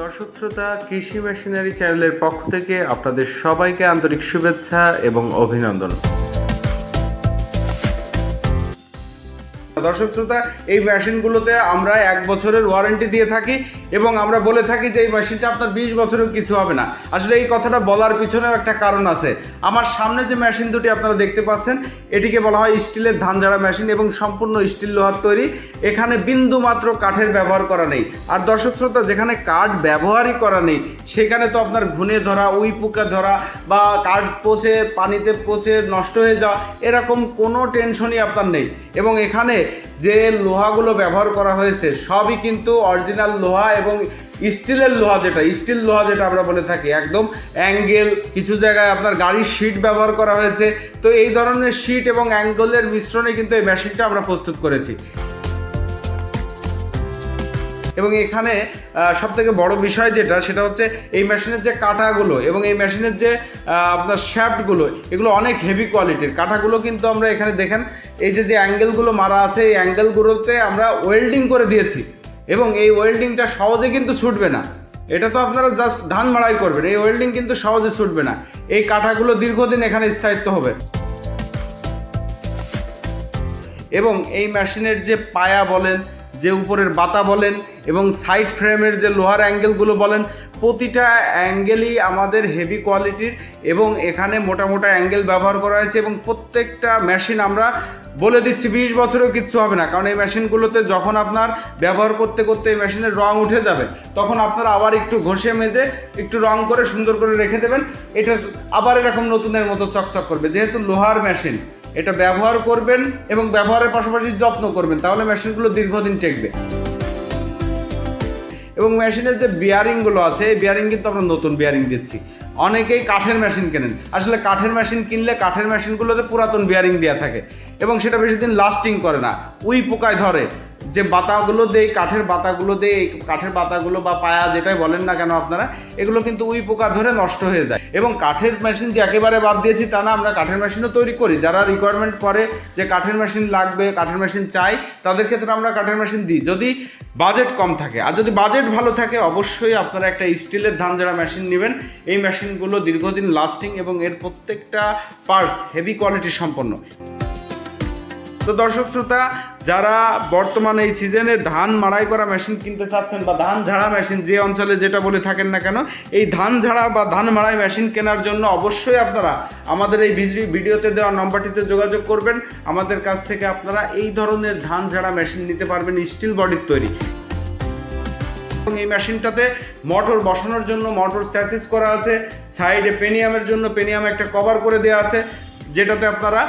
দর্শক শ্রোতা কৃষি মেশিনারি চ্যানেলের পক্ষ থেকে আপনাদের সবাইকে আন্তরিক শুভেচ্ছা এবং অভিনন্দন। দর্শক শ্রোতা, এই মেশিনগুলোতে আমরা এক বছরের ওয়ারেন্টি দিয়ে থাকি এবং আমরা বলে থাকি যে এই মেশিনটা আপনার বিশ বছরেও কিছু হবে না। আসলে এই কথাটা বলার পিছনেও একটা কারণ আছে। আমার সামনে যে মেশিন দুটি আপনারা দেখতে পাচ্ছেন, এটিকে বলা হয় স্টিলের ধান ঝাড়া মেশিন এবং সম্পূর্ণ স্টিল লোহার তৈরি। এখানে বিন্দু মাত্র কাঠের ব্যবহার করা নেই। আর দর্শক শ্রোতা, যেখানে কাঠ ব্যবহারই করা নেই, সেখানে তো আপনার ঘুনে ধরা, উই পোকা ধরা বা কাঠ পচে, পানিতে পচে নষ্ট হয়ে যাওয়া, এরকম কোনো টেনশনই আপনার নেই। এবং এখানে যে লোহাগুলো ব্যবহার করা হয়েছে, সবই কিন্তু অরিজিনাল লোহা এবং স্টিলের লোহা যেটা, স্টিল লোহা যেটা আমরা বলে থাকি, একদম অ্যাঙ্গেল কিছু জায়গায় আপনার গাড়ির শিট ব্যবহার করা হয়েছে। তো এই ধরনের শিট এবং অ্যাঙ্গেলের মিশ্রণে কিন্তু এই মেশিনটা আমরা প্রস্তুত করেছি। এবং এখানে সব থেকে বড় বিষয় যেটা, সেটা হচ্ছে এই মেশিনের যে কাঁটাগুলো এবং এই মেশিনের যে আপনার শ্যাফটগুলো, এগুলো অনেক হেভি কোয়ালিটির কাঁটাগুলো কিন্তু আমরা এখানে দেখেন, এই যে যে অ্যাঙ্গেলগুলো মারা আছে, এই অ্যাঙ্গেলগুলোতে আমরা ওয়েল্ডিং করে দিয়েছি। এবং এই ওয়েল্ডিংটা সহজে কিন্তু ছুটবে না। এটা তো আপনারা জাস্ট ধান মাড়াই করবেন, এই ওয়েল্ডিং কিন্তু সহজে ছুটবে না। এই কাঁটাগুলো দীর্ঘদিন এখানে স্থায়িত্ব হবে। এবং এই মেশিনের যে পায়া বলেন যে উপরের বাতা বলেন এবং সাইড ফ্রেমের যে লোহার অ্যাঙ্গেলগুলো বলেন, প্রতিটা অ্যাঙ্গেলই আমাদের হেভি কোয়ালিটির এবং এখানে মোটা মোটা অ্যাঙ্গেল ব্যবহার করা হয়েছে এবং প্রত্যেকটা মেশিন আমরা বলে দিচ্ছি, বিশ বছরেও কিচ্ছু হবে না। কারণ এই মেশিনগুলোতে যখন আপনার ব্যবহার করতে করতে এই মেশিনের রং উঠে যাবে, তখন আপনারা আবার একটু ঘষে মেজে একটু রং করে সুন্দর করে রেখে দেবেন। এটা আবার এরকম নতুনের মতো চকচক করবে। যেহেতু লোহার মেশিন এটা ব্যবহার করবেন এবং ব্যবহারের পাশাপাশি যত্ন করবেন, তাহলে মেশিনগুলো দীর্ঘদিন টেকবে। এবং মেশিনের যে বিয়ারিংগুলো আছে, এই বিয়ারিং কিন্তু আমরা নতুন বিয়ারিং দিচ্ছি। অনেকেই কাঠের মেশিন কেনেন। আসলে কাঠের মেশিন কিনলে কাঠের মেশিনগুলোতে পুরাতন বিয়ারিং দেওয়া থাকে এবং সেটা বেশি দিন লাস্টিং করে না। উই পোকায় ধরে। যে বাতাগুলো দেই, কাঠের বাতাগুলো দেয় এই কাঠের বাতাগুলো বা পায়া যেটাই বলেন না কেন আপনারা, এগুলো কিন্তু উই পোকা ধরে নষ্ট হয়ে যায়। এবং কাঠের মেশিন যে একেবারে বাদ দিয়েছি তা না, আমরা কাঠের মেশিনও তৈরি করি। যারা রিকোয়ারমেন্ট করে যে কাঠের মেশিন লাগবে, কাঠের মেশিন চাই, তাদের ক্ষেত্রে আমরা কাঠের মেশিন দিই। যদি বাজেট কম থাকে, আর যদি বাজেট ভালো থাকে, অবশ্যই আপনারা একটা স্টিলের ধান যারা মেশিন নেবেন। এই মেশিনগুলো দীর্ঘদিন লাস্টিং এবং এর প্রত্যেকটা পার্টস হেভি কোয়ালিটি সম্পন্ন তো দর্শক শ্রোতা, যারা বর্তমানে এই সিজনে ধান মাড়াই করা মেশিন কিনতে চাচ্ছেন বা ধান ঝাড়া মেশিন যে অঞ্চলে যেটা বলে থাকেন না কেন, এই ধান ঝাড়া বা ধান মাড়াই মেশিন কেনার জন্য অবশ্যই আপনারা আমাদের এই ভিডিও- ভিডিওতে দেওয়া নম্বরটিতে যোগাযোগ করবেন। আমাদের কাছ থেকে আপনারা এই ধরনের ধান ঝাড়া মেশিন নিতে পারবেন স্টিল বডির তৈরি। এবং এই মেশিনটাতে মোটর বসানোর জন্য মোটর স্যাসিস করা আছে সাইডে পেনিয়ামের জন্য পেনিয়াম একটা কভার করে দেওয়া আছে। যেটাতে আপনারা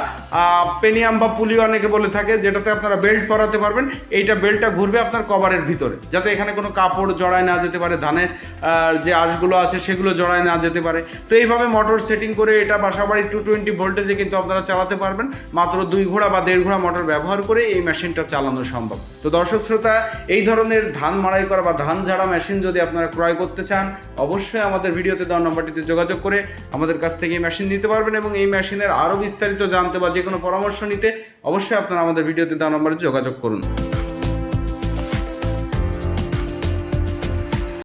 পেনিয়াম বা পুলি অনেকে বলে থাকে, যেটাতে আপনারা বেল্ট পরাতে পারবেন, এইটা বেল্টটা ঘুরবে আপনার কভারের ভিতরে। যাতে এখানে কোনো কাপড় জড়ায় না যেতে পারে ধানের যে আঁশগুলো আছে সেগুলো জড়ায় না যেতে পারে। তো এইভাবে মোটর সেটিং করে এটা বাসাবাড়ি টু টোয়েন্টি ভোল্টেজে কিন্তু আপনারা চালাতে পারবেন। মাত্র দুই ঘোড়া বা দেড় ঘোড়া মোটর ব্যবহার করে এই মেশিনটা চালানো সম্ভব। তো দর্শক শ্রোতা, এই ধরনের ধান মাড়াই করা বা ধান ঝাড়া মেশিন যদি আপনারা ক্রয় করতে চান, অবশ্যই আমাদের ভিডিওতে দেওয়া নম্বরটিতে যোগাযোগ করে আমাদের কাছ থেকে এই মেশিন নিতে পারবেন এবং এই মেশিনের আরও বিস্তারিত জানতে বা যে কোনো পরামর্শ নিতে অবশ্যই আপনারা আমাদের ভিডিওতে দেওয়া নম্বরে যোগাযোগ করুন।